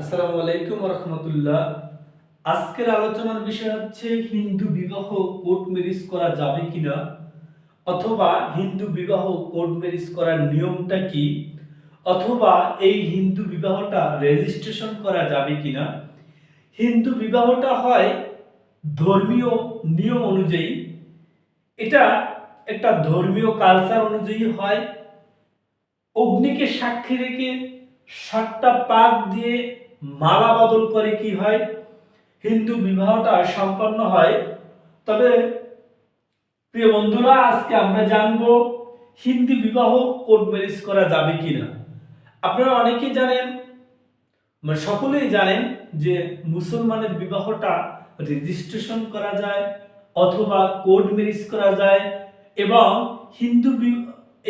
আসসালামু আলাইকুম রহমতুল্লাহ। আজকের আলোচনার বিষয় হচ্ছে, হিন্দু বিবাহ কোর্ট ম্যারেজ করা যাবে কিনা? অথবা হিন্দু বিবাহ কোর্ট ম্যারেজ করার নিয়মটা কি? অথবা এই হিন্দু বিবাহটা রেজিস্ট্রেশন করা যাবে কিনা? হিন্দু বিবাহটা হয় ধর্মীয় নিয়ম অনুযায়ী। এটা একটা ধর্মীয় কালচার অনুযায়ী হয়। অগ্নিকে সাক্ষী রেখে সাতটা পাক দিয়ে মালা বদল করে কি হয়? হিন্দু বিবাহটা সম্পন্ন হয়। তবে প্রিয় বন্ধুরা, আজকে আমরা জানব হিন্দু বিবাহ কোর্ট ম্যারেজ করা যাবে কিনা। আপনারা অনেকেই জানেন মানে সকলেই জানেন যে মুসলমানের বিবাহটা রেজিস্ট্রেশন করা যায় অথবা কোর্ট ম্যারেজ করা যায় এবং হিন্দু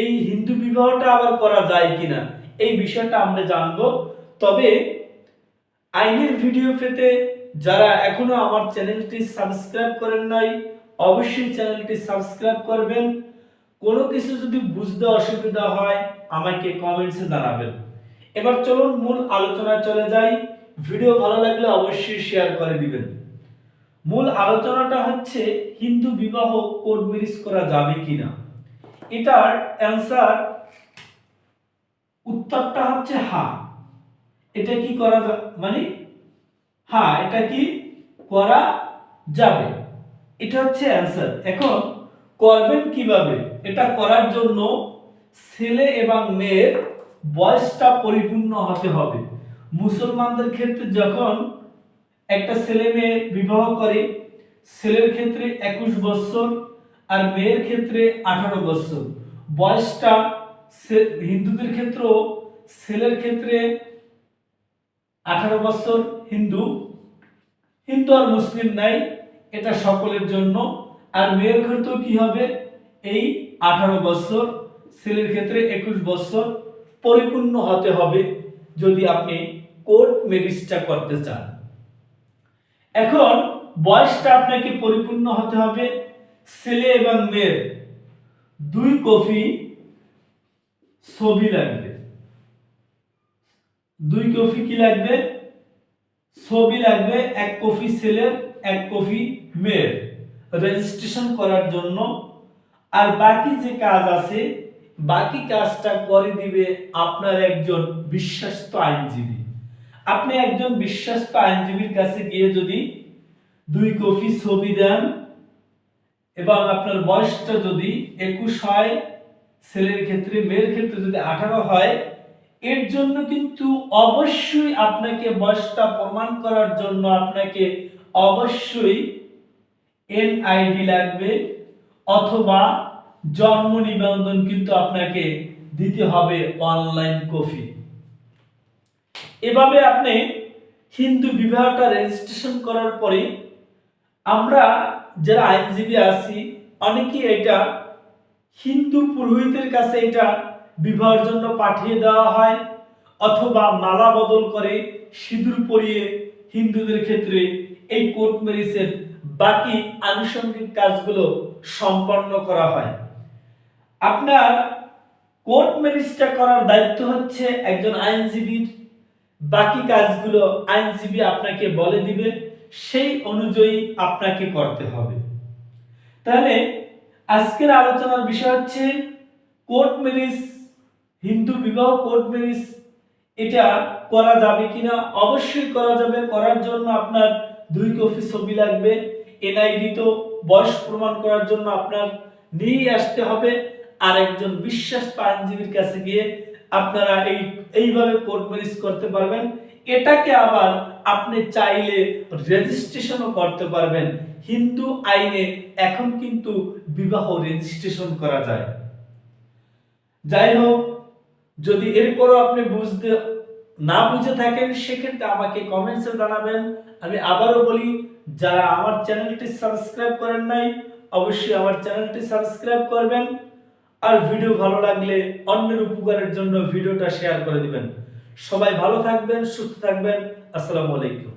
এই হিন্দু বিবাহটা আবার করা যায় কিনা, এই বিষয়টা আমরা জানব। তবে আইনের ভিডিও পেতে যারা এখনও আমার চ্যানেলটি সাবস্ক্রাইব করেন নাই, অবশ্যই চ্যানেলটি সাবস্ক্রাইব করবেন। কোনো কিছু যদি বুঝতে অসুবিধা হয়, আমাকে কমেন্টসে জানাবেন। এবার চলুন মূল আলোচনায় চলে যাই। ভিডিও ভালো লাগলে অবশ্যই শেয়ার করে দিবেন। মূল আলোচনাটা হচ্ছে, হিন্দু বিবাহ কোর্ট ম্যারেজ করা যাবে কিনা? এটার অ্যান্সার উত্তরটা হচ্ছে হা। এটা কি করা মানে হ্যাঁ এটা কি করা যাবে? এটা হচ্ছে অ্যান্সার এখন করবেন কীভাবে? এটা করার জন্য ছেলে এবং মেয়ের বয়সটা পরিপূর্ণ হতে হবে। মুসলমানদের ক্ষেত্রে যখন একটা ছেলে মেয়ে বিবাহ করে, ছেলের ক্ষেত্রে একুশ বছর আর মেয়ের ক্ষেত্রে আঠারো বছর। বয়সটা হিন্দুদের ক্ষেত্রেও ছেলের ক্ষেত্রে আঠারো বছর হিন্দু। হিন্দু আর মুসলিম নাই, এটা সকলের জন্য। আর মেয়ের ক্ষেত্রেও কি হবে? এই আঠারো বছর, ছেলের ক্ষেত্রে একুশ বছর পরিপূর্ণ হতে হবে যদি আপনি কোর্ট ম্যারেজটা করতে চান। এখন বয়সটা আপনাকে পরিপূর্ণ হতে হবে ছেলে এবং মেয়ের। দুই কপি ছবি লাগবে। দুই কপি কি লাগবে? ছবি লাগবে, এক কপি ছেলের, এক কপি মেয়ের। রেজিস্ট্রেশন করার জন্য। আর বাকি যে কাজ আছে, বাকি কাজটা করে দিবে আপনার একজন বিশ্বস্ত আইনজীবী। আপনি একজন বিশ্বস্ত আইনজীবীর কাছে গিয়ে যদি দুই কপি ছবি দেন, এবং আপনার বয়সটা যদি একুশ হয়, ছেলের ক্ষেত্রে, মেয়ের ক্ষেত্রে যদি আঠারো হয় এর জন্য কিন্তু অবশ্যই আপনাকে বয়সটা প্রমাণ করার জন্য আপনাকে অবশ্যই এনআইডি লাগবে অথবা জন্ম নিবন্ধন কিন্তু আপনাকে দিতে হবে অনলাইন কপি এভাবে আপনি হিন্দু বিবাহটা রেজিস্ট্রেশন করার পরে আমরা যারা আইনজীবী আছি, অনেকেই এটা হিন্দু পুরোহিতের কাছে এটা বিবাহের জন্য পাঠিয়ে দেওয়া হয়, অথবা মালা বদল করে সিঁদুর পরিয়ে হিন্দুদের ক্ষেত্রে এই কোর্ট ম্যারেজের বাকি আনুষঙ্গিক কাজগুলো সম্পন্ন করা হয়। আপনার কোর্ট ম্যারেজটা করার দায়িত্ব হচ্ছে একজন আইনজীবীর। বাকি কাজগুলো আইনজীবী আপনাকে বলে দিবে, সেই অনুযায়ী আপনাকে করতে হবে। তাহলে আজকের আলোচনার বিষয় হচ্ছে কোর্ট ম্যারেজ হিন্দু বিবাহ কোর্ট ম্যারেজ এটা করা যাবে কিনা? অবশ্যই করা যাবে। করার জন্য আপনার দুই কপি ছবি লাগবে। এনআইডি তো বয়স প্রমাণ করার জন্য আপনার নিয়ে আসতে হবে। আর একজন বিশ্বাস আইনজীবীর কাছে গিয়ে আপনারা এই, এইভাবে কোর্ট ম্যারেজ করতে পারবেন। এটাকে আবার আপনি চাইলে রেজিস্ট্রেশনও করতে পারবেন। হিন্দু আইনে এখন কিন্তু বিবাহ রেজিস্ট্রেশন করা যায়। যাই হোক যদি এরপরও আপনি বুঝতে না বুঝে থাকেন, সেক্ষেত্রে আমাকে কমেন্টসে জানাবেন। আমি আবারও বলি, যারা আমার চ্যানেলটি সাবস্ক্রাইব করেন নাই, অবশ্যই আমার চ্যানেলটি সাবস্ক্রাইব করবেন। আর ভিডিও ভালো লাগলে অন্যের উপকারের জন্য ভিডিওটা শেয়ার করে দিবেন। সবাই ভালো থাকবেন, সুস্থ থাকবেন। আসসালামু আলাইকুম।